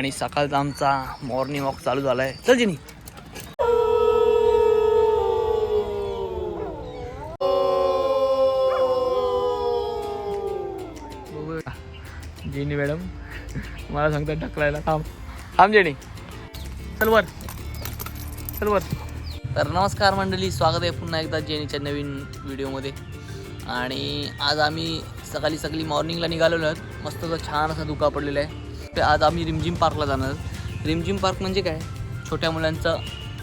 आणि सकाळचा आमचा मॉर्निंग वॉक चालू झाला आहे चल जिनी. जेनी मॅडम मला सांगतात ढकलायला. थांब. थांब जेनी. चल वर. चल वर. तर नमस्कार मंडळी स्वागत आहे पुन्हा एकदा जेनीच्या नवीन व्हिडिओमध्ये. आणि आज आम्ही सकाळी सकाळी मॉर्निंगला निघालेलो आहोत. मस्त छान असा धुका पडलेला आहे. ते आज आम्ही रिमझिम पार्कला जाणार. रिमझिम पार्क म्हणजे काय? छोट्या मुलांचं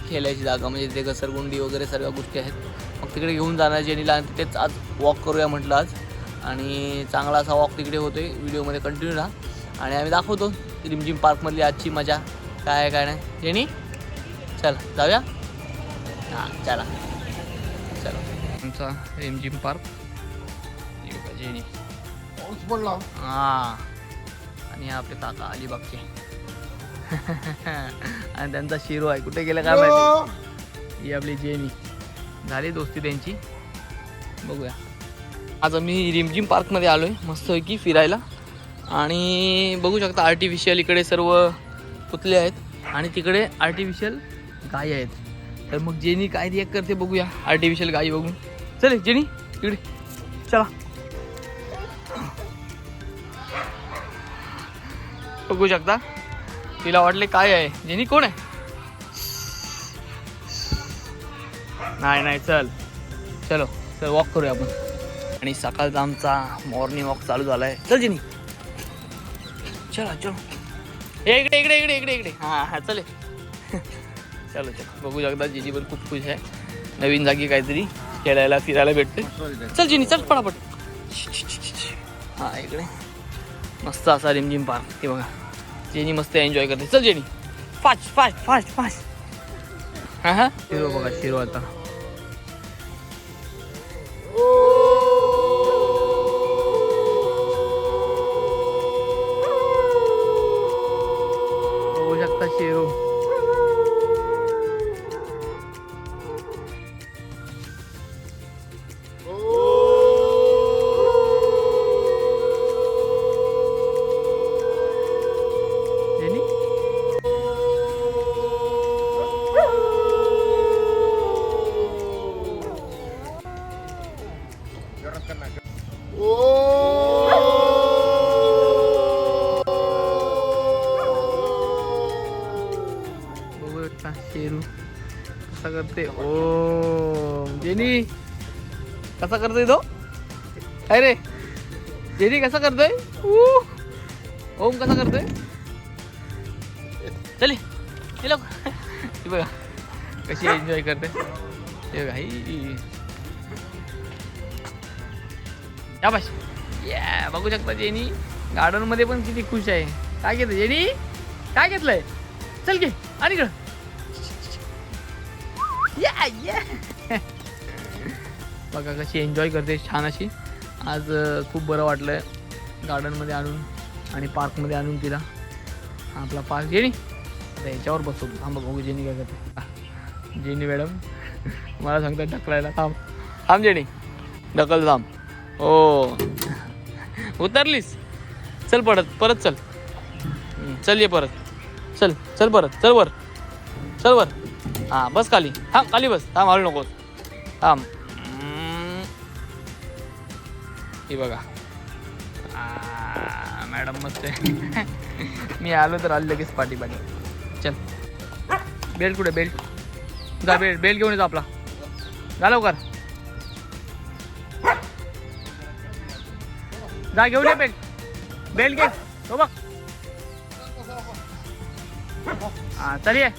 खेळायची जागा म्हणजे तिथे घसरगुंडी वगैरे सर्व गोष्टी आहेत. मग तिकडे घेऊन जाणार जेनीला आणि तिथेच आज वॉक करूया म्हटलं आज. आणि चांगला असा वॉक तिकडे होतोय. व्हिडिओमध्ये कंटिन्यू राहा. आणि आम्ही दाखवतो रिमझिम पार्कमधली आजची मजा. काय आहे काय नाही. जेनी चल जाऊया? हां चला. चला. आमचा रिमझिम पार्क. जेनी. पाऊस पडला. हां. आणि आपले काका अलिबागचे. आणि त्यांचा शिरो आहे. कुठे गेला काय माहिती? ही आपली जेनी झाली दोस्ती त्यांची. बघूया. आज आम्ही रिमझिम पार्कमध्ये आलो आहे मस्तपैकी फिरायला. आणि बघू शकता आर्टिफिशियल इकडे सर्व पुतले आहेत. आणि तिकडे आर्टिफिशियल गायी आहेत. तर मग जेनी काय रिॲक्ट करते बघूया. आर्टिफिशियल गायी बघून. चल जेनी इकडे. चला. बघू शकता. तिला वाटले काय आहे? जेनी कोण आहे? नाही नाही चल. चलो चल वॉक करूया आपण. आणि सकाळचा आमचा मॉर्निंग वॉक चालू झाला आहे चल जेनी. चला चलो. इकडे इकडे इकडे इकडे इकडे. हां हां चले. चलो चलो. बघू शकता जिजी पण खूप खुश आहे. नवीन जागी काहीतरी खेळायला फिरायला भेटते चल जिनी चल पटापट. हां इकडे. मस्त असा रिमझिम पार्क ते बघा जेनी मस्त एन्जॉय करते चल Jenny fast fast fast fast हां हां शिरो बघा शिरो आता बघू शकता शेरू शकता शेरू कसा करते ओ जेनी कसा करतोय तो अरे जेनी कसा करतोय. ओम कसा करतोय चले बघा कशी एन्जॉय करते हे बघा या बाश या बघू शकता जेनी गार्डनमध्ये पण किती खुश आहे. काय घेतं जेनी काय घेतलंय? चल घे आणि इकडं. या या बघा कशी एन्जॉय करते छान अशी. आज खूप बरं वाटलं गार्डनमध्ये आणून आणि पार्कमध्ये आणून तिला. आपला पार्क जेणी आता याच्यावर बसवतो थांब बघू जेनी काय करते. जेनी मॅडम मला सांगतात ढकलायला. थांब. थांब जेणी ढकल थांब. हो उतरलीस. चल परत परत चल. चल ये परत. चल चल परत. चल वर. चल वर. हां बस खाली. थांब खाली बस. थांब हळू नकोस. थांब. हे बघा. मॅडम मस्त आहे. मी आलो तर आलो लगेच पाठी पाठी चल. बेल्ट कुठे? बेल्ट. जा बेल्ट. बेल्ट घेऊन येतो आपला. जा लवकर. जा घेऊन ये बेल्ट. बेल्ट घे. हो बघ. हा चल ये.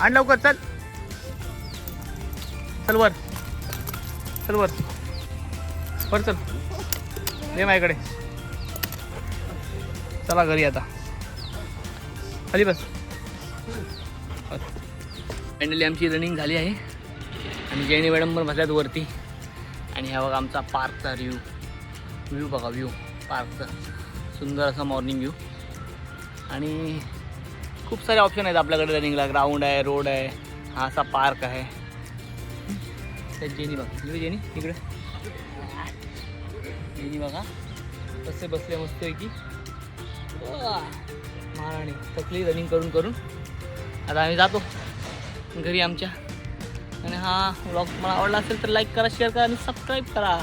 आण लवकर चल. चल वर. चल वर. वर चल. ये माझ्याकडे. चला घरी आता. खाली बस. फायनली आमची रनिंग झाली आहे. आणि जैनी मॅडम पण बसल्यात वरती. आणि ह्या बघा आमचा पार्कचा व्ह्यू व्ह्यू बघा व्ह्यू पार्कचा सुंदर असा मॉर्निंग व्ह्यू आणि खूप सारे ऑप्शन आहेत आपल्याकडे रनिंगला. ग्राउंड आहे रोड आहे. हा असा पार्क आहे. त्या जेनी बघा. जेनी तिकडे जेनी बघा. कसे बसले मस्त की महाराणी. थकली रनिंग करून करून. आता आम्ही जातो. घरी आमच्या. आणि हा ब्लॉग मला आवडला असेल तर लाईक करा शेअर करा आणि सबस्क्राईब करा.